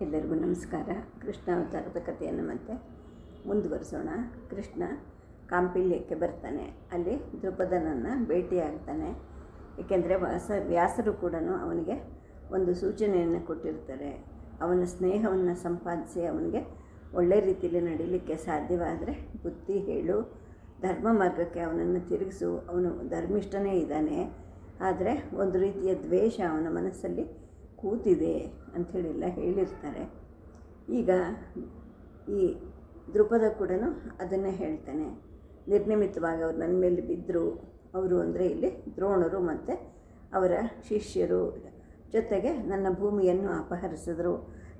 ಎಲ್ಲರಿಗೂ ನಮಸ್ಕಾರ. ಕೃಷ್ಣ ಅವತಾರದ ಕಥೆಯನ್ನು ಮತ್ತೆ ಮುಂದುವರಿಸೋಣ. ಕೃಷ್ಣ ಕಾಂಪಿಲ್ಯಕ್ಕೆ ಬರ್ತಾನೆ. ಅಲ್ಲಿ ದೃಪದನನ್ನು ಭೇಟಿಯಾಗ್ತಾನೆ. ಏಕೆಂದರೆ ವಾಸ, ವ್ಯಾಸರು ಕೂಡ ಅವನಿಗೆ ಒಂದು ಸೂಚನೆಯನ್ನು ಕೊಟ್ಟಿರ್ತಾರೆ. ಅವನ ಸ್ನೇಹವನ್ನು ಸಂಪಾದಿಸಿ ಅವನಿಗೆ ಒಳ್ಳೆ ರೀತಿಯಲ್ಲಿ ನಡೀಲಿಕ್ಕೆ ಸಾಧ್ಯವಾದರೆ ಬುದ್ಧಿ ಹೇಳು, ಧರ್ಮ ಮಾರ್ಗಕ್ಕೆ ಅವನನ್ನು ತಿರುಗಿಸು. ಅವನು ಧರ್ಮಿಷ್ಠನೇ ಇದ್ದಾನೆ. ಆದರೆ ಒಂದು ರೀತಿಯ ದ್ವೇಷ ಅವನ ಮನಸ್ಸಲ್ಲಿ ಕೂತಿದೆ. ಅಂಥೇಳಿಲ್ಲ ಹೇಳಿರ್ತಾರೆ. ಈಗ ಈ ದೃಪದ ಕೂಡ ಅದನ್ನೇ ಹೇಳ್ತಾನೆ. ನಿರ್ನಿಮಿತವಾಗಿ ಅವ್ರು ನನ್ನ ಮೇಲೆ ಬಿದ್ದರು ಅವರು ಅಂದರೆ ಇಲ್ಲಿ ದ್ರೋಣರು ಮತ್ತು ಅವರ ಶಿಷ್ಯರು ಜೊತೆಗೆ ನನ್ನ ಭೂಮಿಯನ್ನು ಅಪಹರಿಸಿದ್ರು.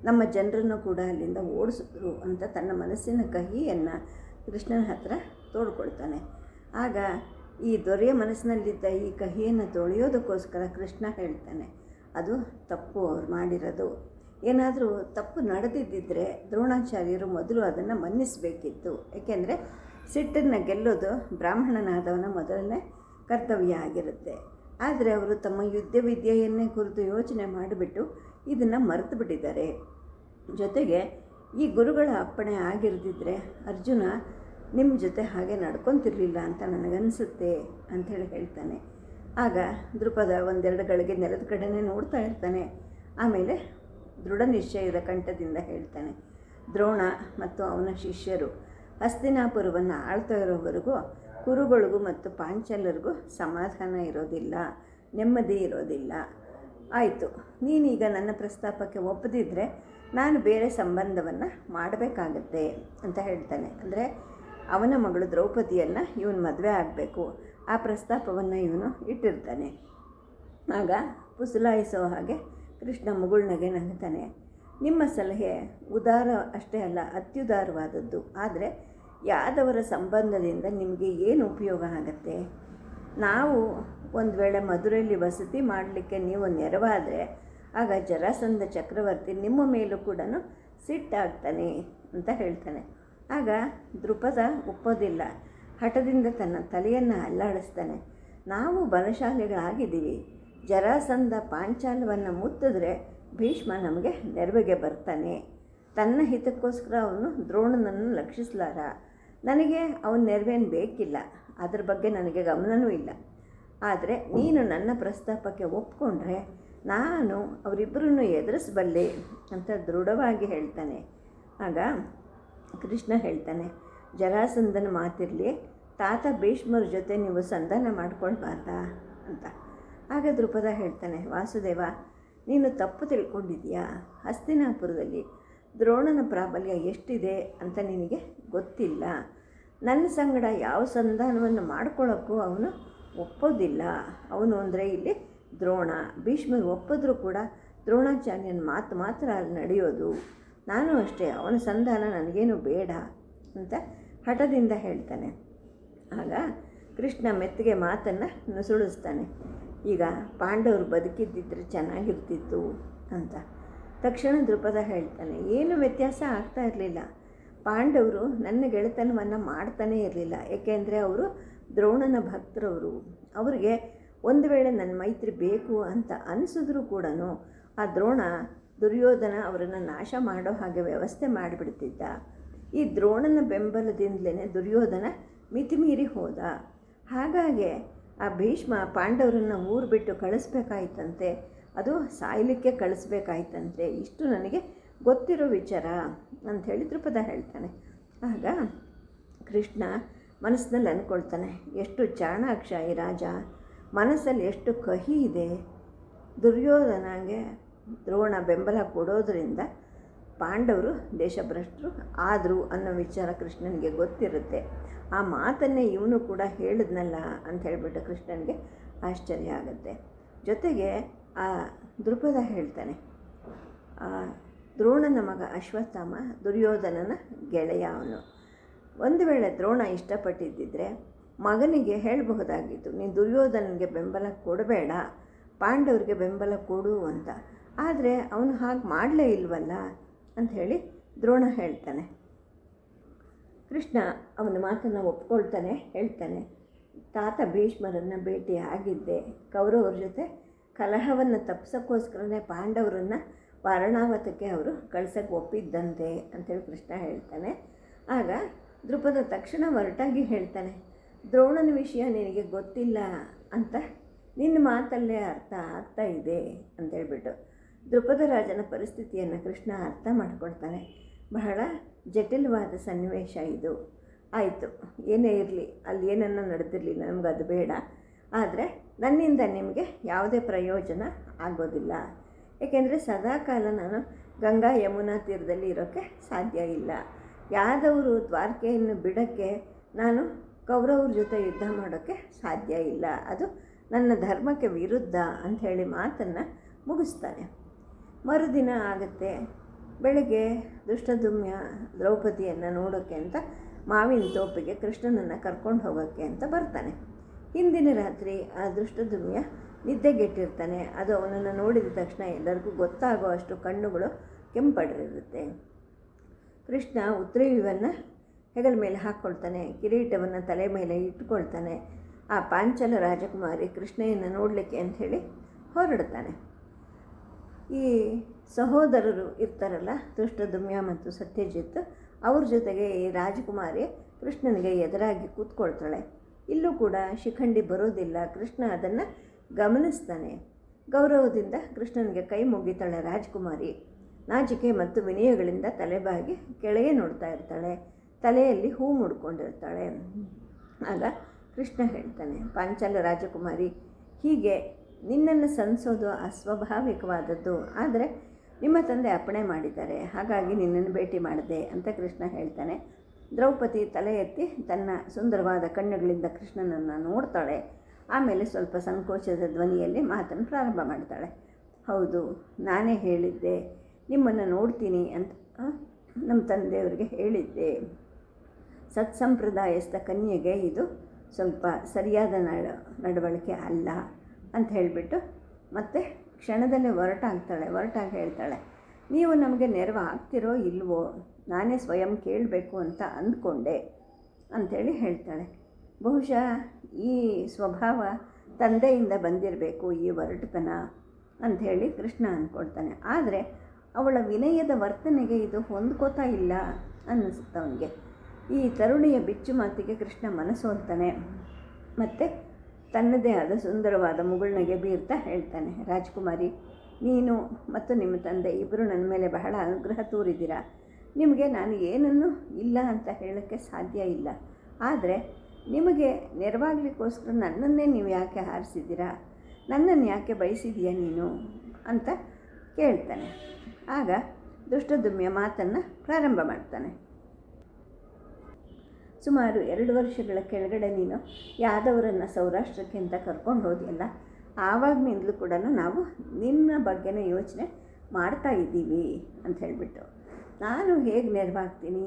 ನಮ್ಮ ಜನರನ್ನು ಕೂಡ ಅಲ್ಲಿಂದ ಓಡಿಸಿದ್ರು ಅಂತ ತನ್ನ ಮನಸ್ಸಿನ ಕಹಿಯನ್ನು ಕೃಷ್ಣನ ಹತ್ರ ತೋಡ್ಕೊಳ್ತಾನೆ. ಆಗ ಈ ದೊರೆಯ ಮನಸ್ಸಿನಲ್ಲಿದ್ದ ಈ ಕಹಿಯನ್ನು ತೊಳೆಯೋದಕ್ಕೋಸ್ಕರ ಕೃಷ್ಣ ಹೇಳ್ತಾನೆ ಅದು ತಪ್ಪು ಅವ್ರು ಮಾಡಿರೋದು. ಏನಾದರೂ ತಪ್ಪು ನಡೆದಿದ್ದಿದ್ರೆ ದ್ರೋಣಾಚಾರ್ಯರು ಮೊದಲು ಅದನ್ನು ಮನ್ನಿಸಬೇಕಿತ್ತು. ಏಕೆಂದರೆ ಸಿಟ್ಟನ್ನು ಗೆಲ್ಲೋದು ಬ್ರಾಹ್ಮಣನಾದವನ ಮೊದಲನೇ ಕರ್ತವ್ಯ ಆಗಿರುತ್ತೆ. ಆದರೆ ಅವರು ತಮ್ಮ ಯುದ್ಧ ವಿದ್ಯೆಯನ್ನೇ ಕುರಿತು ಯೋಚನೆ ಮಾಡಿಬಿಟ್ಟು ಇದನ್ನು ಮರೆತು ಬಿಟ್ಟಿದ್ದಾರೆ. ಜೊತೆಗೆ ಈ ಗುರುಗಳ ಅಪ್ಪಣೆ ಆಗಿರದಿದ್ದರೆ ಅರ್ಜುನ ನಿಮ್ಮ ಜೊತೆ ಹಾಗೆ ನಡ್ಕೊತಿರ್ಲಿಲ್ಲ ಅಂತ ನನಗನ್ಸುತ್ತೆ ಅಂಥೇಳಿ ಹೇಳ್ತಾನೆ. ಆಗ ದೃಪದ ಒಂದೆರಡು ಗಳಿಗೆ ನೆಲದ ಕಡೆನೇ ನೋಡ್ತಾ ಇರ್ತಾನೆ. ಆಮೇಲೆ ದೃಢ ನಿಶ್ಚಯದ ಕಂಠದಿಂದ ಹೇಳ್ತಾನೆ, ದ್ರೋಣ ಮತ್ತು ಅವನ ಶಿಷ್ಯರು ಹಸ್ತಿನಾಪುರವನ್ನು ಆಳ್ತಾ ಇರೋವರೆಗೂ ಕುರುಗಳಿಗೂ ಮತ್ತು ಪಾಂಚಾಲರಿಗೂ ಸಮಾಧಾನ ಇರೋದಿಲ್ಲ, ನೆಮ್ಮದಿ ಇರೋದಿಲ್ಲ. ಆಯಿತು, ನೀನೀಗ ನನ್ನ ಪ್ರಸ್ತಾಪಕ್ಕೆ ಒಪ್ಪದಿದ್ದರೆ ನಾನು ಬೇರೆ ಸಂಬಂಧವನ್ನು ಮಾಡಬೇಕಾಗತ್ತೆ ಅಂತ ಹೇಳ್ತಾನೆ. ಅಂದರೆ ಅವನ ಮಗಳು ದ್ರೌಪದಿಯನ್ನು ಇವನು ಮದುವೆ ಆಗಬೇಕು. ಆ ಪ್ರಸ್ತಾಪವನ್ನು ಇವನು ಇಟ್ಟಿರ್ತಾನೆ. ಆಗ ಪುಸಲಾಯಿಸೋ ಹಾಗೆ ಕೃಷ್ಣ ಮುಗುಳ್ನಗೆ ನಗ್ತಾನೆ. ನಿಮ್ಮ ಸಲಹೆ ಉದಾರ ಅಷ್ಟೇ ಅಲ್ಲ, ಅತ್ಯುದಾರವಾದದ್ದು. ಆದರೆ ಯಾದವರ ಸಂಬಂಧದಿಂದ ನಿಮಗೆ ಏನು ಉಪಯೋಗ ಆಗತ್ತೆ? ನಾವು ಒಂದು ವೇಳೆ ಮಧುರೆಯಲ್ಲಿ ವಸತಿ ಮಾಡಲಿಕ್ಕೆ ನೀವು ನೆರವಾದರೆ, ಆಗ ಜರಾಸಂಧ ಚಕ್ರವರ್ತಿ ನಿಮ್ಮ ಮೇಲೂ ಕೂಡ ಸಿಟ್ಟಾಗ್ತಾನೆ ಅಂತ ಹೇಳ್ತಾನೆ. ಆಗ ದೃಪದ ಒಪ್ಪೋದಿಲ್ಲ. ಹಠದಿಂದ ತನ್ನ ತಲೆಯನ್ನು ಅಲ್ಲಾಡಿಸ್ತಾನೆ. ನಾವು ಬಲಶಾಲಿಗಳಾಗಿದ್ದೀವಿ. ಜರಾಸಂಧ ಪಾಂಚಾಲವನ್ನು ಮುತ್ತಿದ್ರೆ ಭೀಷ್ಮ ನಮಗೆ ನೆರವಿಗೆ ಬರ್ತಾನೆ. ತನ್ನ ಹಿತಕ್ಕೋಸ್ಕರ ಅವನು ದ್ರೋಣನನ್ನು ಲಕ್ಷಿಸಲಾರ ನನಗೆ ಅವನ ನೆರವೇನು ಬೇಕಿಲ್ಲ. ಅದ್ರ ಬಗ್ಗೆ ನನಗೆ ಗಮನವೂ ಇಲ್ಲ. ಆದರೆ ನೀನು ನನ್ನ ಪ್ರಸ್ತಾಪಕ್ಕೆ ಒಪ್ಕೊಂಡ್ರೆ ನಾನು ಅವರಿಬ್ಬರನ್ನು ಎದುರಿಸಬಲ್ಲೆ ಅಂತ ದೃಢವಾಗಿ ಹೇಳ್ತಾನೆ. ಆಗ ಕೃಷ್ಣ ಹೇಳ್ತಾನೆ ಜರಾಸಂಧನ ಮಾತಿರಲಿ, ತಾತ ಭೀಷ್ಮರ ಜೊತೆ ನೀವು ಸಂಧಾನ ಮಾಡ್ಕೊಳ್ಬಾರ್ದಾ ಅಂತ. ಆಗ ದೃಪದ ಹೇಳ್ತಾನೆ, ವಾಸುದೇವ, ನೀನು ತಪ್ಪು ತಿಳ್ಕೊಂಡಿದ್ಯಾ ಹಸ್ತಿನಾಪುರದಲ್ಲಿ ದ್ರೋಣನ ಪ್ರಾಬಲ್ಯ ಎಷ್ಟಿದೆ ಅಂತ ನಿನಗೆ ಗೊತ್ತಿಲ್ಲ. ನನ್ನ ಸಂಗಡ ಯಾವ ಸಂಧಾನವನ್ನು ಮಾಡ್ಕೊಳ್ಳೋಕ್ಕೂ ಅವನು ಒಪ್ಪೋದಿಲ್ಲ. ಅವನು ಅಂದರೆ ಇಲ್ಲಿ ದ್ರೋಣ. ಭೀಷ್ಮರು ಒಪ್ಪಿದ್ರೂ ಕೂಡ ದ್ರೋಣಾಚಾರ್ಯನ ಮಾತು ಮಾತ್ರ ಅಲ್ಲಿ ನಡೆಯೋದು. ನಾನು ಅಷ್ಟೇ, ಅವನ ಸಂಧಾನ ನನಗೇನು ಬೇಡ ಅಂತ ಹಠದಿಂದ ಹೇಳ್ತಾನೆ. ಆಗ ಕೃಷ್ಣ ಮೆತ್ತಿಗೆ ಮಾತನ್ನು ನುಸುಳಿಸ್ತಾನೆ. ಈಗ ಪಾಂಡವರು ಬದುಕಿದ್ದಿದ್ರೆ ಚೆನ್ನಾಗಿರ್ತಿತ್ತು ಅಂತ. ತಕ್ಷಣ ದೃಪದ ಹೇಳ್ತಾನೆ, ಏನು ವ್ಯತ್ಯಾಸ ಆಗ್ತಾ ಇರಲಿಲ್ಲ. ಪಾಂಡವರು ನನ್ನ ಗೆಳೆತನವನ್ನು ಮಾಡ್ತಾನೇ ಇರಲಿಲ್ಲ. ಏಕೆಂದರೆ ಅವರು ದ್ರೋಣನ ಭಕ್ತರವರು. ಅವರಿಗೆ ಒಂದು ವೇಳೆ ನನ್ನ ಮೈತ್ರಿ ಬೇಕು ಅಂತ ಅನಿಸಿದ್ರೂ ಕೂಡ ಆ ದ್ರೋಣ ದುರ್ಯೋಧನ ಅವರನ್ನು ನಾಶ ಮಾಡೋ ಹಾಗೆ ವ್ಯವಸ್ಥೆ ಮಾಡಿಬಿಡ್ತಿದ್ದ. ಈ ದ್ರೋಣನ ಬೆಂಬಲದಿಂದಲೇ ದುರ್ಯೋಧನ ಮಿತಿಮೀರಿ ಹೋದ. ಹಾಗಾಗಿ ಆ ಭೀಷ್ಮ ಪಾಂಡವರನ್ನು ಊರು ಬಿಟ್ಟು ಕಳಿಸ್ಬೇಕಾಯ್ತಂತೆ? ಅದು ಸಾಯಲಿಕ್ಕೆ ಕಳಿಸ್ಬೇಕಾಯ್ತಂತೆ? ಇಷ್ಟು ನನಗೆ ಗೊತ್ತಿರೋ ವಿಚಾರ ಅಂಥೇಳಿ ದೃಪದ ಹೇಳ್ತಾನೆ. ಆಗ ಕೃಷ್ಣ ಮನಸ್ಸಿನಲ್ಲಿ ಅಂದ್ಕೊಳ್ತಾನೆ, ಎಷ್ಟು ಚಾಣಾಕ್ಷ ಈ ರಾಜ, ಮನಸ್ಸಲ್ಲಿ ಎಷ್ಟು ಕಹಿ ಇದೆ. ದುರ್ಯೋಧನಗೆ ದ್ರೋಣ ಬೆಂಬಲ ಕೊಡೋದ್ರಿಂದ ಪಾಂಡವರು, ದೇಶಭ್ರಷ್ಟರು ಆದರು ಅನ್ನೋ ವಿಚಾರ ಕೃಷ್ಣನಿಗೆ ಗೊತ್ತಿರುತ್ತೆ. ಆ ಮಾತನ್ನೇ ಇವನು ಕೂಡ ಹೇಳಿದ್ನಲ್ಲ ಅಂತ ಹೇಳಿಬಿಟ್ಟು ಕೃಷ್ಣನಿಗೆ ಆಶ್ಚರ್ಯ ಆಗುತ್ತೆ. ಜೊತೆಗೆ ಆ ದೃಪದ ಹೇಳ್ತಾನೆ ದ್ರೋಣನ ಮಗ ಅಶ್ವತ್ಥಾಮ ದುರ್ಯೋಧನನ ಗೆಳೆಯ ಅವನು. ಒಂದು ವೇಳೆ ದ್ರೋಣ ಇಷ್ಟಪಟ್ಟಿದ್ದಿದ್ರೆ ಮಗನಿಗೆ ಹೇಳಬಹುದಾಗಿತ್ತು, ನೀನು ದುರ್ಯೋಧನನಿಗೆ ಬೆಂಬಲ ಕೊಡಬೇಡ, ಪಾಂಡವರಿಗೆ ಬೆಂಬಲ ಕೊಡು ಅಂತ. ಆದರೆ ಅವನು ಹಾಗೆ ಮಾಡಲೇ ಇಲ್ವಲ್ಲ ಅಂಥೇಳಿ ದ್ರೋಣ ಹೇಳ್ತಾನೆ. ಕೃಷ್ಣ ಅವನ ಮಾತನ್ನು ಒಪ್ಕೊಳ್ತಾನೆ, ಹೇಳ್ತಾನೆ, ತಾತ ಭೀಷ್ಮರನ್ನು ಭೇಟಿ ಆಗಿದ್ದೆ. ಕೌರವರ ಜೊತೆ ಕಲಹವನ್ನು ತಪ್ಪಿಸೋಕ್ಕೋಸ್ಕರನೇ ಪಾಂಡವರನ್ನು ವಾರಣಾವತಕ್ಕೆ ಅವರು ಕಳ್ಸೋಕ್ಕೆ ಒಪ್ಪಿದ್ದಂತೆ ಅಂತೇಳಿ ಕೃಷ್ಣ ಹೇಳ್ತಾನೆ. ಆಗ ದೃಪದ ತಕ್ಷಣ ಹೊರಟಾಗಿ ಹೇಳ್ತಾನೆ, ದ್ರೋಣನ ವಿಷಯ ನಿನಗೆ ಗೊತ್ತಿಲ್ಲ ಅಂತ ನಿನ್ನ ಮಾತಲ್ಲೇ ಅರ್ಥ ಆಗ್ತಾ ಇದೆ ಅಂತೇಳ್ಬಿಟ್ಟು ದೃಪದ ರಾಜನ ಪರಿಸ್ಥಿತಿಯನ್ನು ಕೃಷ್ಣ ಅರ್ಥ ಮಾಡ್ಕೊಳ್ತಾನೆ. ಬಹಳ ಜಟಿಲವಾದ ಸನ್ನಿವೇಶ ಇದು. ಆಯಿತು, ಏನೇ ಇರಲಿ, ಅಲ್ಲಿ ಏನನ್ನ ನಡೆದಿರಲಿ ನಮ್ಗೆ ಅದು ಬೇಡ. ಆದರೆ ನನ್ನಿಂದ ನಿಮಗೆ ಯಾವುದೇ ಪ್ರಯೋಜನ ಆಗೋದಿಲ್ಲ. ಏಕೆಂದರೆ ಸದಾಕಾಲ ನಾನು ಗಂಗಾ ಯಮುನಾ ತೀರದಲ್ಲಿ ಇರೋಕ್ಕೆ ಸಾಧ್ಯ ಇಲ್ಲ. ಯಾದವರು ದ್ವಾರಕೆಯನ್ನು ಬಿಡೋಕ್ಕೆ ನಾನು ಕೌರವ್ರ ಜೊತೆ ಯುದ್ಧ ಮಾಡೋಕ್ಕೆ ಸಾಧ್ಯ ಇಲ್ಲ. ಅದು ನನ್ನ ಧರ್ಮಕ್ಕೆ ವಿರುದ್ಧ ಅಂಥೇಳಿ ಮಾತನ್ನು ಮುಗಿಸ್ತಾನೆ. ಮರುದಿನ ಆಗುತ್ತೆ. ಬೆಳಗ್ಗೆ ದುಷ್ಟದುಮ್ಯ ದ್ರೌಪದಿಯನ್ನು ನೋಡೋಕ್ಕೆ ಅಂತ ಮಾವಿನ ತೋಪಿಗೆ ಕೃಷ್ಣನನ್ನು ಕರ್ಕೊಂಡು ಹೋಗೋಕ್ಕೆ ಅಂತ ಬರ್ತಾನೆ. ಹಿಂದಿನ ರಾತ್ರಿ ಆ ದುಷ್ಟದುಮ್ಯ ನಿದ್ದೆಗೆಟ್ಟಿರ್ತಾನೆ. ಅದು ಅವನನ್ನು ನೋಡಿದ ತಕ್ಷಣ ಎಲ್ಲರಿಗೂ ಗೊತ್ತಾಗೋ ಅಷ್ಟು ಕಣ್ಣುಗಳು ಕೆಂಪಡಿರುತ್ತೆ. ಕೃಷ್ಣ ಉತ್ರೀವನ್ನು ಹೆಗಲ ಮೇಲೆ ಹಾಕ್ಕೊಳ್ತಾನೆ ಕಿರೀಟವನ್ನು ತಲೆ ಮೇಲೆ ಇಟ್ಕೊಳ್ತಾನೆ. ಆ ಪಾಂಚಲ ರಾಜಕುಮಾರಿ ಕೃಷ್ಣಯ್ಯನ ನೋಡಲಿಕ್ಕೆ ಅಂಥೇಳಿ ಹೊರಡ್ತಾನೆ. ಈ ಸಹೋದರರು ಇರ್ತಾರಲ್ಲ ದುಷ್ಟದುಮ್ಯ ಮತ್ತು ಸತ್ಯಜಿತ್, ಅವ್ರ ಜೊತೆಗೆ ಈ ರಾಜಕುಮಾರಿ ಕೃಷ್ಣನಿಗೆ ಎದುರಾಗಿ ಕೂತ್ಕೊಳ್ತಾಳೆ. ಇಲ್ಲೂ ಕೂಡ ಶಿಖಂಡಿ ಬರೋದಿಲ್ಲ, ಕೃಷ್ಣ ಅದನ್ನು ಗಮನಿಸ್ತಾನೆ. ಗೌರವದಿಂದ ಕೃಷ್ಣನಿಗೆ ಕೈ ಮುಗಿತಾಳೆ ರಾಜಕುಮಾರಿ. ನಾಚಿಕೆ ಮತ್ತು ವಿನಯಗಳಿಂದ ತಲೆಬಾಗಿ ಕೆಳಗೆ ನೋಡ್ತಾ ಇರ್ತಾಳೆ, ತಲೆಯಲ್ಲಿ ಹೂ ಮುಡ್ಕೊಂಡಿರ್ತಾಳೆ. ಆಗ ಕೃಷ್ಣ ಹೇಳ್ತಾನೆ, ಪಾಂಚಾಲ ರಾಜಕುಮಾರಿ, ಹೀಗೆ ನಿನ್ನನ್ನು ಸನ್ಸೋದು ಅಸ್ವಾಭಾವಿಕವಾದದ್ದು. ಆದರೆ ನಿಮ್ಮ ತಂದೆ ಅಪ್ಪಣೆ ಮಾಡಿದ್ದಾರೆ. ಹಾಗಾಗಿ ನಿನ್ನನ್ನು ಭೇಟಿ ಮಾಡಿದೆ ಅಂತ ಕೃಷ್ಣ ಹೇಳ್ತಾನೆ. ದ್ರೌಪದಿ ತಲೆ ಎತ್ತಿ ತನ್ನ ಸುಂದರವಾದ ಕಣ್ಣುಗಳಿಂದ ಕೃಷ್ಣನನ್ನು ನೋಡ್ತಾಳೆ. ಆಮೇಲೆ ಸ್ವಲ್ಪ ಸಂಕೋಚದ ಧ್ವನಿಯಲ್ಲಿ ಮಾತನ್ನು ಪ್ರಾರಂಭ ಮಾಡ್ತಾಳೆ. ಹೌದು, ನಾನೇ ಹೇಳಿದ್ದೆ. ನಿಮ್ಮನ್ನು ನೋಡ್ತೀನಿ ಅಂತ ನಮ್ಮ ತಂದೆಯವರಿಗೆ ಹೇಳಿದ್ದೆ. ಸತ್ಸಂಪ್ರದಾಯಸ್ಥ ಕನ್ಯೆಗೆ ಇದು ಸ್ವಲ್ಪ ಸರಿಯಾದ ನಡ, ನಡವಳಿಕೆ ಅಲ್ಲ. ಅಂತ ಹೇಳಿಬಿಟ್ಟು ಮತ್ತೆ ಕ್ಷಣದಲ್ಲೇ ಹೊರಟಾಗ್ತಾಳೆ ಹೊರಟಾಗಿ ಹೇಳ್ತಾಳೆ, ನೀವು ನಮಗೆ ನೆರವು ಆಗ್ತಿರೋ ಇಲ್ವೋ? ನಾನೇ ಸ್ವಯಂ ಕೇಳಬೇಕು ಅಂತ ಅಂದ್ಕೊಂಡೆ ಅಂಥೇಳಿ ಹೇಳ್ತಾಳೆ. ಬಹುಶಃ ಈ ಸ್ವಭಾವ ತಂದೆಯಿಂದ ಬಂದಿರಬೇಕು ಈ ಒರಟುತನ ಅಂಥೇಳಿ ಕೃಷ್ಣ ಅಂದ್ಕೊಳ್ತಾನೆ. ಆದರೆ ಅವಳ ವಿನಯದ ವರ್ತನೆಗೆ ಇದು ಹೊಂದ್ಕೋತಾ ಇಲ್ಲ ಅನ್ನಿಸುತ್ತೆ ಅವನಿಗೆ. ಈ ತರುಣಿಯ ಬಿಚ್ಚು ಮಾತಿಗೆ ಕೃಷ್ಣ ಮನಸೋಲ್ತಾನೆ ಮತ್ತು ತನ್ನದೇ ಆದ ಸುಂದರವಾದ ಮುಗುಳ್ನಗೆ ಬೀರ್ತಾ ಹೇಳ್ತಾನೆ, ರಾಜ್ಕುಮಾರಿ, ನೀನು ಮತ್ತು ನಿಮ್ಮ ತಂದೆ ಇಬ್ಬರು ನನ್ನ ಮೇಲೆ ಬಹಳ ಅನುಗ್ರಹ ತೋರಿದ್ದೀರಾ? ನಿಮಗೆ ನಾನು ಏನನ್ನು ಇಲ್ಲ ಅಂತ ಹೇಳೋಕ್ಕೆ ಸಾಧ್ಯ ಇಲ್ಲ. ಆದರೆ ನಿಮಗೆ ನೆರವಾಗಲಿಕ್ಕೋಸ್ಕರ ನನ್ನನ್ನೇ ನೀವು ಯಾಕೆ ಹಾರಿಸಿದ್ದೀರಾ? ನನ್ನನ್ನು ಯಾಕೆ ಬಯಸಿದೀಯ ನೀನು? ಅಂತ ಕೇಳ್ತಾನೆ. ಆಗ ದುಷ್ಟದುಮ್ಯ ಮಾತನ್ನು ಪ್ರಾರಂಭ ಮಾಡ್ತಾನೆ. ಸುಮಾರು ಎರಡು ವರ್ಷಗಳ ಕೆಳಗಡೆ ನೀನು ಯಾದವರನ್ನು ಸೌರಾಷ್ಟ್ರಕ್ಕೆ ಅಂತ ಕರ್ಕೊಂಡು ಹೋದಿಯಲ್ಲ? ಆವಾಗಿನಿಂದಲೂ ಕೂಡ ನಾವು ನಿನ್ನ ಬಗ್ಗೆನೇ ಯೋಚನೆ ಮಾಡ್ತಾ ಇದ್ದೀವಿ ಅಂತ ಹೇಳಿಬಿಟ್ಟು. ನಾನು ಹೇಗೆ ನೆರವಾಗ್ತೀನಿ?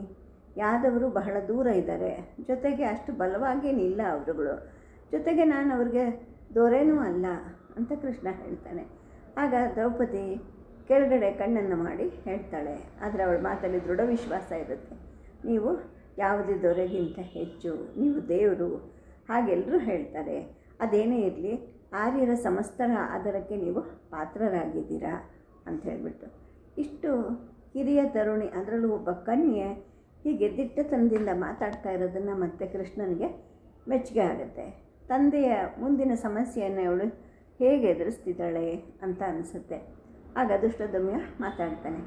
ಯಾದವರು ಬಹಳ ದೂರ ಇದ್ದಾರೆ. ಜೊತೆಗೆ ಅಷ್ಟು ಬಲವಾಗೇನಿಲ್ಲ ಅವರುಗಳು. ಜೊತೆಗೆ ನಾನು ಅವ್ರಿಗೆ ದೊರೆನೂ ಅಲ್ಲ ಅಂತ ಕೃಷ್ಣ ಹೇಳ್ತಾನೆ. ಆಗ ದ್ರೌಪದಿ ಕೆಳಗಡೆ ಕಣ್ಣನ್ನು ಮಾಡಿ ಹೇಳ್ತಾಳೆ. ಆದರೆ ಅವಳ ಮಾತಲ್ಲಿ ದೃಢ ವಿಶ್ವಾಸ ಇರುತ್ತೆ. ನೀವು ಯಾವುದೇ ದೊರೆಗಿಂತ ಹೆಚ್ಚು ನೀವು ದೇವರು ಹಾಗೆಲ್ಲರೂ ಹೇಳ್ತಾರೆ. ಅದೇನೇ ಇರಲಿ, ಆರ್ಯರ ಸಮಸ್ತರ ಆಧಾರಕ್ಕೆ ನೀವು ಪಾತ್ರರಾಗಿದ್ದೀರಾ ಅಂತ ಹೇಳಿಬಿಟ್ಟು. ಇಷ್ಟು ಹಿರಿಯ ತರುಣಿ, ಅದರಲ್ಲೂ ಒಬ್ಬ ಕನ್ಯೆ ಹೀಗೆ ದಿಟ್ಟತನದಿಂದ ಮಾತಾಡ್ತಾ ಇರೋದನ್ನು ಮತ್ತೆ ಕೃಷ್ಣನಿಗೆ ಮೆಚ್ಚುಗೆ ಆಗುತ್ತೆ. ತಂದೆಯ ಮುಂದಿನ ಸಮಸ್ಯೆಯನ್ನು ಅವಳು ಹೇಗೆ ಎದುರಿಸ್ತಿದ್ದಾಳೆ ಅಂತ ಅನಿಸುತ್ತೆ. ಆಗ ದುಷ್ಟದಮ್ಯ ಮಾತಾಡ್ತಾನೆ.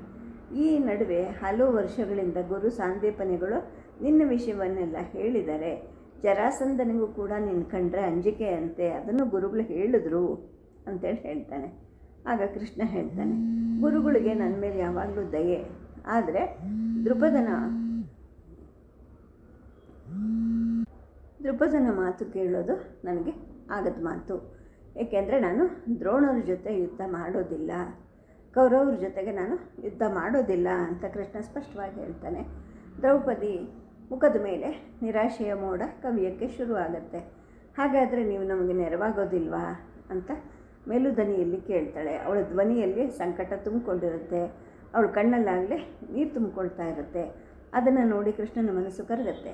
ಈ ನಡುವೆ ಹಲವು ವರ್ಷಗಳಿಂದ ಗುರು ಸಾಂದೀಪನಿಗಳು ನಿನ್ನ ವಿಷಯವನ್ನೆಲ್ಲ ಹೇಳಿದ್ದಾರೆ ಜರಾಸಂದನಿಗೂ ಕೂಡ ನಿನ್ನ ಕಂಡ್ರೆ ಅಂಜಿಕೆ ಅಂತೆ ಅದನ್ನು ಗುರುಗಳು ಹೇಳಿದ್ರು ಅಂತೇಳಿ ಹೇಳ್ತಾನೆ. ಆಗ ಕೃಷ್ಣ ಹೇಳ್ತಾನೆ, ಗುರುಗಳಿಗೆ ನನ್ನ ಮೇಲೆ ಯಾವಾಗಲೂ ದಯೆ, ಆದರೆ ದೃಪದನ ದೃಪದನ ಮಾತು ಕೇಳೋದು ನನಗೆ ಆಗದ ಮಾತು. ಏಕೆಂದರೆ ನಾನು ದ್ರೋಣರ ಜೊತೆ ಯುದ್ಧ ಮಾಡೋದಿಲ್ಲ, ಕೌರವ್ರ ಜೊತೆಗೆ ನಾನು ಯುದ್ಧ ಮಾಡೋದಿಲ್ಲ ಅಂತ ಕೃಷ್ಣ ಸ್ಪಷ್ಟವಾಗಿ ಹೇಳ್ತಾನೆ. ದ್ರೌಪದಿ ಮುಖದ ಮೇಲೆ ನಿರಾಶೆಯ ಮೋಡ ಕವಿಯಕ್ಕೆ ಶುರುವಾಗತ್ತೆ. ಹಾಗಾದರೆ ನೀವು ನಮಗೆ ನೆರವಾಗೋದಿಲ್ವಾ? ಅಂತ ಮೇಲುದನಿಯಲ್ಲಿ ಕೇಳ್ತಾಳೆ. ಅವಳ ಧ್ವನಿಯಲ್ಲಿ ಸಂಕಟ ತುಂಬಿಕೊಂಡಿರುತ್ತೆ. ಅವಳ ಕಣ್ಣಲ್ಲಾಗಲೇ ನೀರು ತುಂಬಿಕೊಳ್ತಾ ಇರುತ್ತೆ. ಅದನ್ನು ನೋಡಿ ಕೃಷ್ಣನ ಮನಸ್ಸು ಕರಗತ್ತೆ.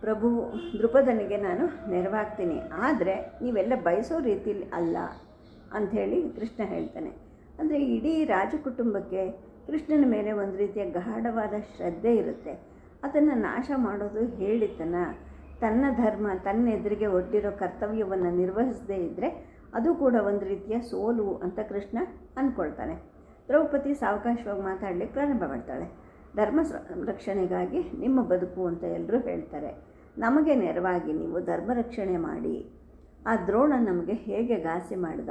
ಪ್ರಭು ದೃಪದನಿಗೆ ನಾನು ನೆರವಾಗ್ತೀನಿ. ಆದರೆ ನೀವೆಲ್ಲ ಬಯಸೋ ರೀತಿಲಿ ಅಲ್ಲ ಅಂಥೇಳಿ ಕೃಷ್ಣ ಹೇಳ್ತಾನೆ. ಅಂದರೆ ಇಡೀ ರಾಜಕುಟುಂಬಕ್ಕೆ ಕೃಷ್ಣನ ಮೇಲೆ ಒಂದು ರೀತಿಯ ಗಾಢವಾದ ಶ್ರದ್ಧೆ ಇರುತ್ತೆ. ಅದನ್ನು ನಾಶ ಮಾಡೋದು ಹೇಳಿತನ ತನ್ನ ಧರ್ಮ, ತನ್ನ ಎದುರಿಗೆ ಒಡ್ಡಿರೋ ಕರ್ತವ್ಯವನ್ನು ನಿರ್ವಹಿಸದೇ ಇದ್ದರೆ ಅದು ಕೂಡ ಒಂದು ರೀತಿಯ ಸೋಲು ಅಂತ ಕೃಷ್ಣ ಅಂದ್ಕೊಳ್ತಾನೆ ದ್ರೌಪದಿ ಸಾವಕಾಶವಾಗಿ ಮಾತಾಡಲಿಕ್ಕೆ ಪ್ರಾರಂಭ ಮಾಡ್ತಾಳೆ. ಧರ್ಮ ರಕ್ಷಣೆಗಾಗಿ ನಿಮ್ಮ ಬದುಕು ಅಂತ ಎಲ್ಲರೂ ಹೇಳ್ತಾರೆ. ನಮಗೆ ನೆರವಾಗಿ ನೀವು ಧರ್ಮ ರಕ್ಷಣೆ ಮಾಡಿ. ಆ ದ್ರೋಣ ನಮಗೆ ಹೇಗೆ ಘಾಸಿ ಮಾಡ್ದ?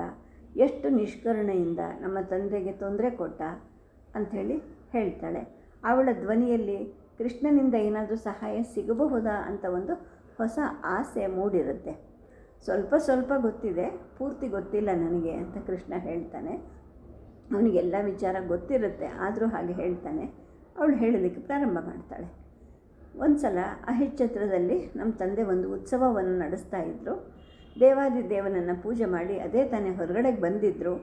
ಎಷ್ಟು ನಿಷ್ಕರಣೆಯಿಂದ ನಮ್ಮ ತಂದೆಗೆ ತೊಂದರೆ ಕೊಟ್ಟ? ಅಂಥೇಳಿ ಹೇಳ್ತಾಳೆ. ಅವಳ ಧ್ವನಿಯಲ್ಲಿ ಕೃಷ್ಣನಿಂದ ಏನಾದರೂ ಸಹಾಯ ಸಿಗಬಹುದಾ ಅಂತ ಒಂದು ಹೊಸ ಆಸೆ ಮೂಡಿರುತ್ತೆ. ಸ್ವಲ್ಪ ಸ್ವಲ್ಪ ಗೊತ್ತಿದೆ, ಪೂರ್ತಿ ಗೊತ್ತಿಲ್ಲ ನನಗೆ ಅಂತ ಕೃಷ್ಣ ಹೇಳ್ತಾನೆ. ಅವನಿಗೆಲ್ಲ ವಿಚಾರ ಗೊತ್ತಿರುತ್ತೆ, ಆದರೂ ಹಾಗೆ ಹೇಳ್ತಾನೆ. ಅವಳು ಹೇಳಲಿಕ್ಕೆ ಪ್ರಾರಂಭ ಮಾಡ್ತಾಳೆ. ಒಂದು ಸಲ ಅಹಿಚ್ಛತ್ರದಲ್ಲಿ ನಮ್ಮ ತಂದೆ ಒಂದು ಉತ್ಸವವನ್ನು ನಡೆಸ್ತಾ ಇದ್ದರು ದೇವಾದಿ ದೇವನನ್ನು ಪೂಜೆ ಮಾಡಿ ಅದೇ ತಾನೇ ಹೊರಗಡೆಗೆ ಬಂದಿದ್ದರು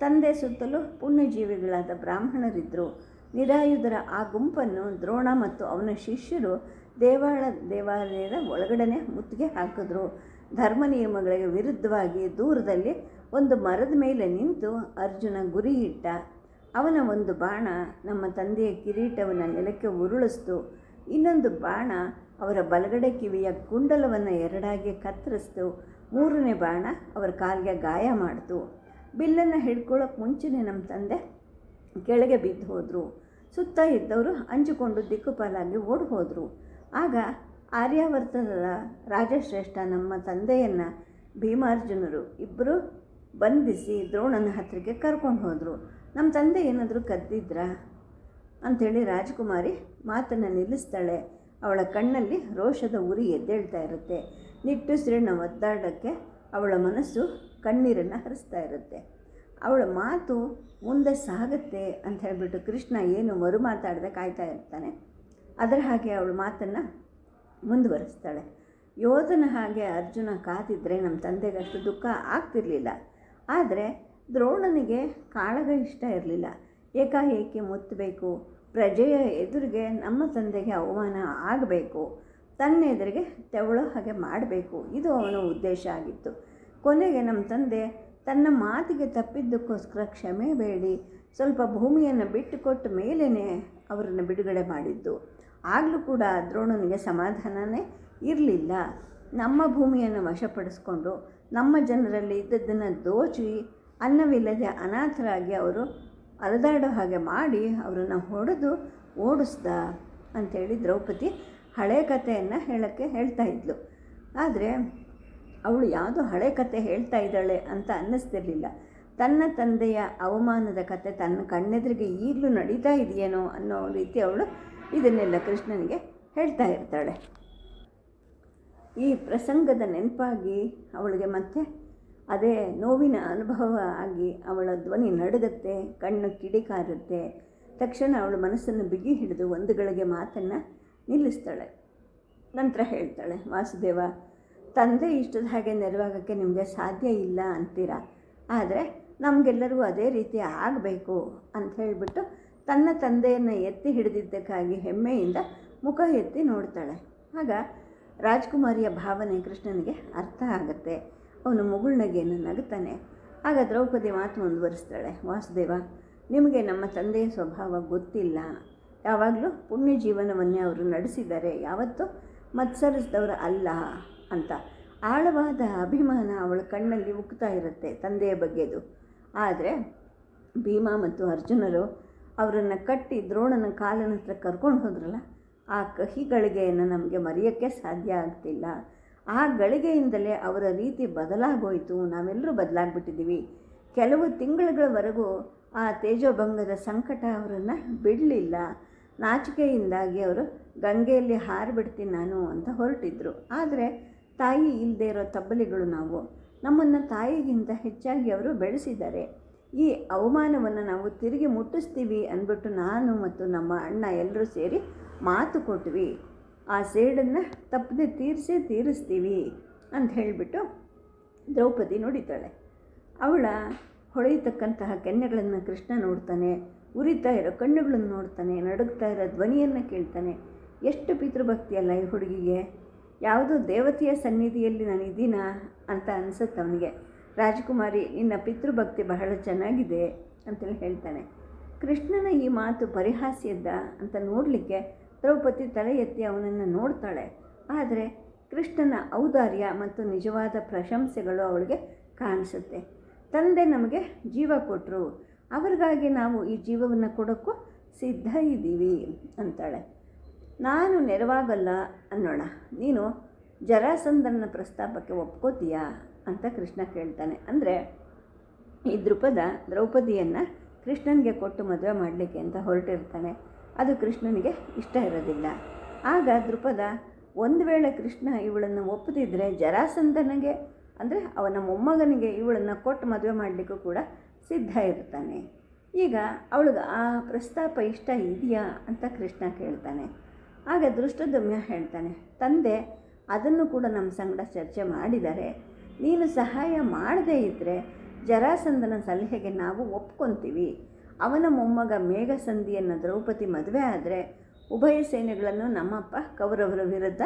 ತಂದೆ ಸುತ್ತಲೂ ಪುಣ್ಯಜೀವಿಗಳಾದ ಬ್ರಾಹ್ಮಣರಿದ್ದರು ನಿರಾಯುಧರ ಆ ಗುಂಪನ್ನು ದ್ರೋಣ ಮತ್ತು ಅವನ ಶಿಷ್ಯರು ದೇವಾಳ ದೇವಾಲಯದ ಒಳಗಡೆ ಮುತ್ತಿಗೆ ಹಾಕಿದ್ರು. ಧರ್ಮ ನಿಯಮಗಳಿಗೆ ವಿರುದ್ಧವಾಗಿ ದೂರದಲ್ಲಿ ಒಂದು ಮರದ ಮೇಲೆ ನಿಂತು ಅರ್ಜುನ ಗುರಿ ಇಟ್ಟ ಅವನ ಒಂದು ಬಾಣ ನಮ್ಮ ತಂದೆಯ ಕಿರೀಟವನ್ನು ನೆಲಕ್ಕೆ ಉರುಳಿಸ್ತು. ಇನ್ನೊಂದು ಬಾಣ ಅವರ ಬಲಗಡೆ ಕಿವಿಯ ಕುಂಡಲವನ್ನು ಎರಡಾಗಿ ಕತ್ತರಿಸ್ತು. ಮೂರನೇ ಬಾಣ ಅವರ ಕಾಲಿಗೆ ಗಾಯ ಮಾಡಿತು. ಬಿಲ್ಲನ್ನು ಹಿಡ್ಕೊಳ್ಳೋಕೆ ಮುಂಚೆನೇ ನಮ್ಮ ತಂದೆ ಕೆಳಗೆ ಬಿದ್ದು ಹೋದರು. ಸುತ್ತ ಇದ್ದವರು ಹಂಚಿಕೊಂಡು ದಿಕ್ಕುಪಾಲಾಗಿ ಓಡಿ ಹೋದರು ಆಗ ಆರ್ಯಾವರ್ತದ ರಾಜಶ್ರೇಷ್ಠ ನಮ್ಮ ತಂದೆಯನ್ನು ಭೀಮಾರ್ಜುನರು ಇಬ್ಬರು ಬಂಧಿಸಿ ದ್ರೋಣನ ಹತ್ತಿರಕ್ಕೆ ಕರ್ಕೊಂಡು ಹೋದರು. ನಮ್ಮ ತಂದೆ ಏನಾದರೂ ಕದ್ದಿದ್ರಾ? ಅಂಥೇಳಿ ರಾಜಕುಮಾರಿ ಮಾತನ್ನು ನಿಲ್ಲಿಸ್ತಾಳೆ. ಅವಳ ಕಣ್ಣಲ್ಲಿ ರೋಷದ ಉರಿ ಎದ್ದೇಳ್ತಾ ಇರುತ್ತೆ. ನಿಟ್ಟುಸಿರಿನ ಒದ್ದಾಡಕ್ಕೆ ಅವಳ ಮನಸ್ಸು ಕಣ್ಣೀರನ್ನು ಹರಿಸ್ತಾ ಇರುತ್ತೆ. ಅವಳ ಮಾತು ಮುಂದೆ ಸಾಗುತ್ತೆ ಅಂತ ಹೇಳಿಬಿಟ್ಟು ಕೃಷ್ಣ ಏನು ಮರು ಮಾತಾಡದೆ ಕಾಯ್ತಾ ಇರ್ತಾನೆ. ಅದರ ಹಾಗೆ ಅವಳ ಮಾತನ್ನು ಮುಂದುವರಿಸ್ತಾಳೆ. ಯೋಧನ ಹಾಗೆ ಅರ್ಜುನ ಕಾದಿದ್ದರೆ ನಮ್ಮ ತಂದೆಗೆ ಅಷ್ಟು ದುಃಖ ಆಗ್ತಿರಲಿಲ್ಲ. ಆದರೆ ದ್ರೋಣನಿಗೆ ಕಾಳಗ ಇಷ್ಟ ಇರಲಿಲ್ಲ. ಏಕಾಏಕಿ ಮುತ್ತಬೇಕು ಪ್ರಜೆಯ ಎದುರಿಗೆ ನಮ್ಮ ತಂದೆಗೆ ಅವಮಾನ ಆಗಬೇಕು. ತನ್ನ ಎದುರಿಗೆ ತೆವಳೋ ಹಾಗೆ ಮಾಡಬೇಕು. ಇದು ಅವನ ಉದ್ದೇಶ ಆಗಿತ್ತು. ಕೊನೆಗೆ ನಮ್ಮ ತಂದೆ ತನ್ನ ಮಾತಿಗೆ ತಪ್ಪಿದ್ದಕ್ಕೋಸ್ಕರ ಕ್ಷಮೆ ಬೇಡಿ. ಸ್ವಲ್ಪ ಭೂಮಿಯನ್ನು ಬಿಟ್ಟು ಕೊಟ್ಟ ಮೇಲೇ ಅವರನ್ನು ಬಿಡುಗಡೆ ಮಾಡಿದ್ದು. ಆಗಲೂ ಕೂಡ ದ್ರೋಣನಿಗೆ ಸಮಾಧಾನವೇ ಇರಲಿಲ್ಲ. ನಮ್ಮ ಭೂಮಿಯನ್ನು ವಶಪಡಿಸ್ಕೊಂಡು ನಮ್ಮ ಜನರಲ್ಲಿ ಇದ್ದದ್ದನ್ನು ದೋಚಿ ಅನ್ನವಿಲ್ಲದೆ ಅನಾಥರಾಗಿ ಅವರು ಅಲದಾಡೋ ಹಾಗೆ ಮಾಡಿ ಅವರನ್ನು ಹೊಡೆದು ಓಡಿಸ್ದ ಅಂಥೇಳಿ ದ್ರೌಪದಿ ಹಳೆ ಕಥೆಯನ್ನು ಹೇಳೋಕ್ಕೆ ಹೇಳ್ತಾ ಇದ್ಲು. ಆದರೆ ಅವಳು ಯಾವುದೋ ಹಳೆ ಕತೆ ಹೇಳ್ತಾ ಇದ್ದಾಳೆ ಅಂತ ಅನ್ನಿಸ್ತಿರ್ಲಿಲ್ಲ. ತನ್ನ ತಂದೆಯ ಅವಮಾನದ ಕತೆ ತನ್ನ ಕಣ್ಣೆದುರಿಗೆ ಈಗಲೂ ನಡೀತಾ ಇದೆಯೇನೋ ಅನ್ನೋ ರೀತಿ ಅವಳು ಇದನ್ನೆಲ್ಲ ಕೃಷ್ಣನಿಗೆ ಹೇಳ್ತಾ ಇರ್ತಾಳೆ. ಈ ಪ್ರಸಂಗದ ನೆನಪಾಗಿ ಅವಳಿಗೆ ಮತ್ತೆ ಅದೇ ನೋವಿನ ಅನುಭವ ಆಗಿ ಅವಳ ಧ್ವನಿ ನಡೆದತ್ತೆ, ಕಣ್ಣು ಕಿಡಿಕಾರುತ್ತೆ. ತಕ್ಷಣ ಅವಳ ಮನಸ್ಸನ್ನು ಬಿಗಿ ಹಿಡಿದು ಒಂದು ಗಳಿಗೆ ಮಾತನ್ನು ನಿಲ್ಲಿಸ್ತಾಳೆ. ನಂತರ ಹೇಳ್ತಾಳೆ, ವಾಸುದೇವ ತಂದೆ ಇಷ್ಟದ ಹಾಗೆ ನೆರವಾಗೋಕ್ಕೆ ನಿಮಗೆ ಸಾಧ್ಯ ಇಲ್ಲ ಅಂತೀರಾ? ಆದರೆ ನಮಗೆಲ್ಲರಿಗೂ ಅದೇ ರೀತಿ ಆಗಬೇಕು ಅಂತ ಹೇಳಿಬಿಟ್ಟು ತನ್ನ ತಂದೆಯನ್ನು ಎತ್ತಿ ಹಿಡಿದಿದ್ದಕ್ಕಾಗಿ ಹೆಮ್ಮೆಯಿಂದ ಮುಖ ಎತ್ತಿ ನೋಡ್ತಾಳೆ. ಆಗ ರಾಜ್ಕುಮಾರಿಯ ಭಾವನೆ ಕೃಷ್ಣನಿಗೆ ಅರ್ಥ ಆಗುತ್ತೆ. ಅವನು ಮುಗುಳ್ನಗೆಯನ್ನು ನಗುತ್ತಾನೆ. ಆಗ ದ್ರೌಪದಿ ಮಾತು ಮುಂದುವರಿಸ್ತಾಳೆ. ವಾಸುದೇವ, ನಿಮಗೆ ನಮ್ಮ ತಂದೆಯ ಸ್ವಭಾವ ಗೊತ್ತಿಲ್ಲ. ಯಾವಾಗಲೂ ಪುಣ್ಯ ಜೀವನವನ್ನೇ ಅವರು ನಡೆಸಿದ್ದಾರೆ. ಯಾವತ್ತೂ ಮತ್ಸರಿಸಿದವರು ಅಲ್ಲ. ಅಂತ. ಆಳವಾದ ಅಭಿಮಾನ ಅವಳ ಕಣ್ಣಲ್ಲಿ ಉಕ್ತಾ ಇರುತ್ತೆ ತಂದೆಯ ಬಗ್ಗೆದು. ಆದರೆ ಭೀಮ ಮತ್ತು ಅರ್ಜುನರು ಅವರನ್ನು ಕಟ್ಟಿ ದ್ರೋಣನ ಕಾಲಿನ ಹತ್ರ ಕರ್ಕೊಂಡು ಹೋದ್ರಲ್ಲ, ಆ ಕಹಿ ಗಳಿಗೆಯನ್ನು ನಮಗೆ ಮರೆಯೋಕ್ಕೆ ಸಾಧ್ಯ ಆಗ್ತಿಲ್ಲ. ಆ ಗಳಿಗೆಯಿಂದಲೇ ಅವರ ರೀತಿ ಬದಲಾಗೋಯಿತು. ನಾವೆಲ್ಲರೂ ಬದಲಾಗ್ಬಿಟ್ಟಿದ್ದೀವಿ. ಕೆಲವು ತಿಂಗಳುಗಳವರೆಗೂ ಆ ತೇಜೋಭಂಗದ ಸಂಕಟ ಅವರನ್ನು ಬಿಡಲಿಲ್ಲ. ನಾಚಿಕೆಯಿಂದಾಗಿ ಅವರು ಗಂಗೆಯಲ್ಲಿ ಹಾರಿಬಿಡ್ತೀನಿ ನಾನು ಅಂತ ಹೊರಟಿದ್ರು. ಆದರೆ ತಾಯಿ ಇಲ್ಲದೆ ಇರೋ ತಬ್ಬಲಿಗಳು ನಾವು. ನಮ್ಮನ್ನು ತಾಯಿಗಿಂತ ಹೆಚ್ಚಾಗಿ ಅವರು ಬೆಳೆಸಿದ್ದಾರೆ. ಈ ಅವಮಾನವನ್ನು ನಾವು ತಿರುಗಿ ಮುಟ್ಟಿಸ್ತೀವಿ ಅಂದ್ಬಿಟ್ಟು ನಾನು ಮತ್ತು ನಮ್ಮ ಅಣ್ಣ ಎಲ್ಲರೂ ಸೇರಿ ಮಾತು ಕೊಟ್ವಿ. ಆ ಸೇಡನ್ನು ತಪ್ಪದೆ ತೀರಿಸಿ ತೀರಿಸ್ತೀವಿ ಅಂತ ಹೇಳಿಬಿಟ್ಟು ದ್ರೌಪದಿ ನೋಡಿತಾಳೆ ಅವಳ ಹೊಳೆಯತಕ್ಕಂತಹ ಕೆನ್ನೆಗಳನ್ನು ಕೃಷ್ಣ ನೋಡ್ತಾನೆ, ಉರಿತಾ ಇರೋ ಕಣ್ಣುಗಳನ್ನು ನೋಡ್ತಾನೆ, ನಡುಗ್ತಾ ಇರೋ ಧ್ವನಿಯನ್ನು ಕೇಳ್ತಾನೆ. ಎಷ್ಟು ಪಿತೃಭಕ್ತಿಯಲ್ಲ ಈ ಹುಡುಗಿಗೆ. ಯಾವುದೋ ದೇವತೆಯ ಸನ್ನಿಧಿಯಲ್ಲಿ ನಾನು ಇದ್ದೀನಾ ಅಂತ ಅನಿಸುತ್ತೆ ಅವನಿಗೆ. ರಾಜಕುಮಾರಿ, ನಿನ್ನ ಪಿತೃಭಕ್ತಿ ಬಹಳ ಚೆನ್ನಾಗಿದೆ ಅಂತೇಳಿ ಹೇಳ್ತಾನೆ. ಕೃಷ್ಣನ ಈ ಮಾತು ಪರಿಹಾಸ್ಯದ್ದ ಅಂತ ನೋಡಲಿಕ್ಕೆ ದ್ರೌಪದಿ ತಲೆ ಎತ್ತಿ ಅವನನ್ನು ನೋಡ್ತಾಳೆ. ಆದರೆ ಕೃಷ್ಣನ ಔದಾರ್ಯ ಮತ್ತು ನಿಜವಾದ ಪ್ರಶಂಸೆಗಳು ಅವಳಿಗೆ ಕಾಣಿಸುತ್ತೆ. ತಂದೆ ನಮಗೆ ಜೀವ ಕೊಟ್ಟರು ಅವ್ರಿಗಾಗಿ ನಾವು ಈ ಜೀವವನ್ನು ಕೊಡೋಕ್ಕೂ ಸಿದ್ಧ ಇದ್ದೀವಿ ಅಂತಾಳೆ. ನಾನು ನೆರವಾಗಲ್ಲ ಅನ್ನೋಣ. ನೀನು ಜರಾಸಂಧನ ಪ್ರಸ್ತಾಪಕ್ಕೆ ಒಪ್ಕೋತೀಯಾ ಅಂತ ಕೃಷ್ಣ ಕೇಳ್ತಾನೆ. ಅಂದರೆ ಈ ದೃಪದ ದ್ರೌಪದಿಯನ್ನು ಕೃಷ್ಣನಿಗೆ ಕೊಟ್ಟು ಮದುವೆ ಮಾಡಲಿಕ್ಕೆ ಅಂತ ಹೊರಟಿರ್ತಾನೆ. ಅದು ಕೃಷ್ಣನಿಗೆ ಇಷ್ಟ ಇರೋದಿಲ್ಲ. ಆಗ ದೃಪದ ಒಂದು ವೇಳೆ ಕೃಷ್ಣ ಇವಳನ್ನು ಒಪ್ಪದಿದ್ದರೆ ಜರಾಸಂಧನಿಗೆ, ಅಂದರೆ ಅವನ ಮೊಮ್ಮಗನಿಗೆ ಇವಳನ್ನು ಕೊಟ್ಟು ಮದುವೆ ಮಾಡಲಿಕ್ಕೂ ಕೂಡ ಸಿದ್ಧ ಇರ್ತಾನೆ. ಈಗ ಅವಳಿಗೆ ಆ ಪ್ರಸ್ತಾಪ ಇಷ್ಟ ಇದೆಯಾ ಅಂತ ಕೃಷ್ಣ ಕೇಳ್ತಾನೆ. ಆಗ ದೃಷ್ಟದಮ್ಯ ಹೇಳ್ತಾನೆ, ತಂದೆ, ಅದನ್ನು ಕೂಡ ನಮ್ಮ ಸಂಗಡ ಚರ್ಚೆ ಮಾಡಿದ್ದಾರೆ ನೀನು ಸಹಾಯ ಮಾಡದೇ ಇದ್ದರೆ ಜರಾಸಂದನ ಸಲಹೆಗೆ ನಾವು ಒಪ್ಕೊತೀವಿ. ಅವನ ಮೊಮ್ಮಗ ಮೇಘಸಂಧಿಯನ್ನು ದ್ರೌಪದಿ ಮದುವೆ ಆದರೆ ಉಭಯ ಸೇನೆಗಳನ್ನು ನಮ್ಮಪ್ಪ ಕೌರವರ ವಿರುದ್ಧ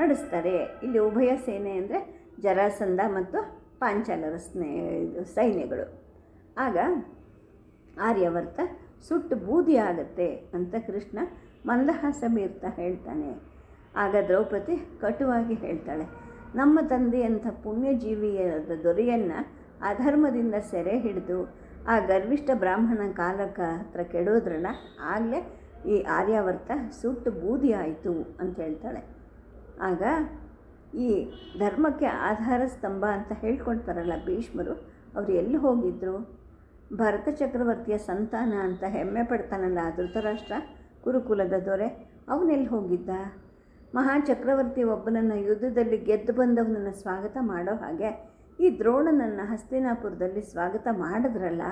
ನಡೆಸ್ತಾರೆ. ಇಲ್ಲಿ ಉಭಯ ಸೇನೆ ಅಂದರೆ ಜರಾಸಂಧ ಮತ್ತು ಪಾಂಚಾಲರ ಸ್ನೇ, ಸೈನ್ಯಗಳು. ಆಗ ಆರ್ಯವರ್ತ, ಸುಟ್ಟು ಬೂದಿ ಆಗುತ್ತೆ ಅಂತ ಕೃಷ್ಣ ಮಂದಹಾಸ ಬೀರ್ತಾ ಹೇಳ್ತಾನೆ. ಆಗ ದ್ರೌಪದಿ ಕಟುವಾಗಿ ಹೇಳ್ತಾಳೆ, ನಮ್ಮ ತಂದೆಯಂಥ ಪುಣ್ಯಜೀವಿಯಾದ ದೊರೆಯನ್ನು ಅಧರ್ಮದಿಂದ ಸೆರೆ ಹಿಡಿದು ಆ ಗರ್ವಿಷ್ಠ ಬ್ರಾಹ್ಮಣ ಕಾಲಕ ಹತ್ರ ಕೆಡೋದ್ರಲ್ಲ, ಆಗಲೇ ಈ ಆರ್ಯಾವರ್ತ ಸುಟ್ಟು ಬೂದಿ ಆಯಿತು ಅಂತ ಹೇಳ್ತಾಳೆ. ಆಗ ಈ ಧರ್ಮಕ್ಕೆ ಆಧಾರ ಸ್ತಂಭ ಅಂತ ಹೇಳ್ಕೊಳ್ತಾರಲ್ಲ ಭೀಷ್ಮರು, ಅವರು ಎಲ್ಲಿ ಹೋಗಿದ್ದರು ಭರತ ಚಕ್ರವರ್ತಿಯ ಸಂತಾನ ಅಂತ ಹೆಮ್ಮೆ ಪಡ್ತಾನಲ್ಲ ಧೃತರಾಷ್ಟ್ರ. ಕುರುಕುಲದ ದೊರೆ, ಅವನೆಲ್ಲಿ ಹೋಗಿದ್ದ? ಮಹಾ ಚಕ್ರವರ್ತಿ ಒಬ್ಬನನ್ನು ಯುದ್ಧದಲ್ಲಿ ಗೆದ್ದು ಬಂದವನನ್ನು ಸ್ವಾಗತ ಮಾಡೋ ಹಾಗೆ ಈ ದ್ರೋಣನನ್ನು ಹಸ್ತಿನಾಪುರದಲ್ಲಿ ಸ್ವಾಗತ ಮಾಡಿದ್ರಲ್ಲ,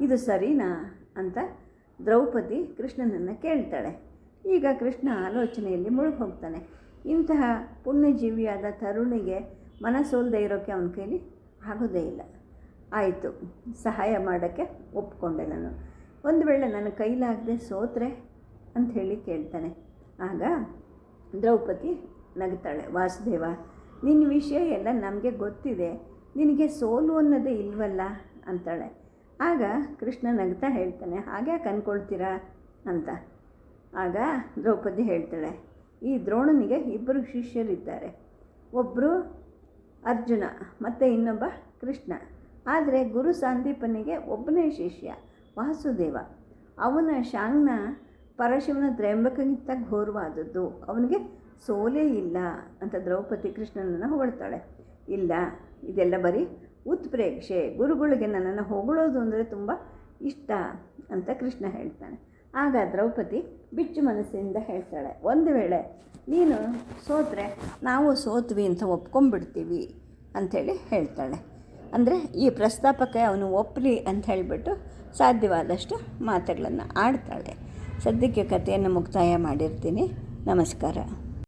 ಇದು ಸರಿನಾ ಅಂತ ದ್ರೌಪದಿ ಕೃಷ್ಣನನ್ನು ಕೇಳ್ತಾಳೆ. ಈಗ ಕೃಷ್ಣ ಆಲೋಚನೆಯಲ್ಲಿ ಮುಳುಗಿ ಹೋಗ್ತಾನೆ ಇಂತಹ ಪುಣ್ಯಜೀವಿಯಾದ ತರುಣಿಗೆ ಮನಸೋಲ್ದೇ ಇರೋಕ್ಕೆ ಅವನ ಕೈಲಿ ಆಗೋದೇ ಇಲ್ಲ. ಆಯಿತು, ಸಹಾಯ ಮಾಡೋಕ್ಕೆ ಒಪ್ಕೊಂಡೆ ನಾನು. ಒಂದು ವೇಳೆ ನನ್ನ ಕೈಲಾಗದೆ ಸೋತ್ರೆ ಅಂತ ಹೇಳಿ ಕೇಳ್ತಾನೆ. ಆಗ ದ್ರೌಪದಿ ನಗ್ತಾಳೆ, ವಾಸುದೇವ, ನಿನ್ನ ವಿಷಯ ಎಲ್ಲ ನಮಗೆ ಗೊತ್ತಿದೆ. ನಿನಗೆ ಸೋಲು ಅನ್ನೋದೇ ಇಲ್ವಲ್ಲ? ಅಂತಾಳೆ. ಆಗ ಕೃಷ್ಣ ನಗ್ತಾ ಹೇಳ್ತಾನೆ, ಹಾಗೆ ಅನ್ಕೊಳ್ತೀರಾ? ಅಂತ. ಆಗ ದ್ರೌಪದಿ ಹೇಳ್ತಾಳೆ, ಈ ದ್ರೋಣನಿಗೆ ಇಬ್ಬರು ಶಿಷ್ಯರಿದ್ದಾರೆ. ಒಬ್ಬರು ಅರ್ಜುನ, ಮತ್ತು ಇನ್ನೊಬ್ಬ ಕೃಷ್ಣ. ಆದರೆ ಗುರು ಸಂದೀಪನಿಗೆ ಒಬ್ಬನೇ ಶಿಷ್ಯ ವಾಸುದೇವ. ಅವನ ಶಾಂಗ್ನ ಪರಶಿವನ ತ್ರಯಂಬಕಗಿಂತ ಘೋರವಾದದ್ದು. ಅವನಿಗೆ ಸೋಲೇ ಇಲ್ಲ ಅಂತ ದ್ರೌಪದಿ ಕೃಷ್ಣನನ್ನು ಹೊಗಳ್ತಾಳೆ. ಇಲ್ಲ, ಇದೆಲ್ಲ ಬರೀ ಉತ್ಪ್ರೇಕ್ಷೆ. ಗುರುಗಳಿಗೆ ನನ್ನನ್ನು ಹೊಗಳೋದು ಅಂದರೆ ತುಂಬ ಇಷ್ಟ ಅಂತ ಕೃಷ್ಣ ಹೇಳ್ತಾನೆ. ಆಗ ದ್ರೌಪದಿ ಬಿಚ್ಚು ಮನಸ್ಸಿಂದ ಹೇಳ್ತಾಳೆ, ಒಂದು ವೇಳೆ ನೀನು ಸೋತ್ರೆ ನಾವು ಸೋತ್ವಿ ಅಂತ ಒಪ್ಕೊಂಡ್ಬಿಡ್ತೀವಿ ಅಂಥೇಳಿ ಹೇಳ್ತಾಳೆ. ಅಂದರೆ ಈ ಪ್ರಸ್ತಾಪಕ್ಕೆ ಅವನು ಒಪ್ಪಲಿ ಅಂತ ಹೇಳಿಬಿಟ್ಟು ಸಾಧ್ಯವಾದಷ್ಟು ಮಾತುಗಳನ್ನು ಆಡ್ತಾಳೆ. ಸದ್ಯಕ್ಕೆ ಕಥೆಯನ್ನು ಮುಕ್ತಾಯ ಮಾಡಿರ್ತೀನಿ. ನಮಸ್ಕಾರ.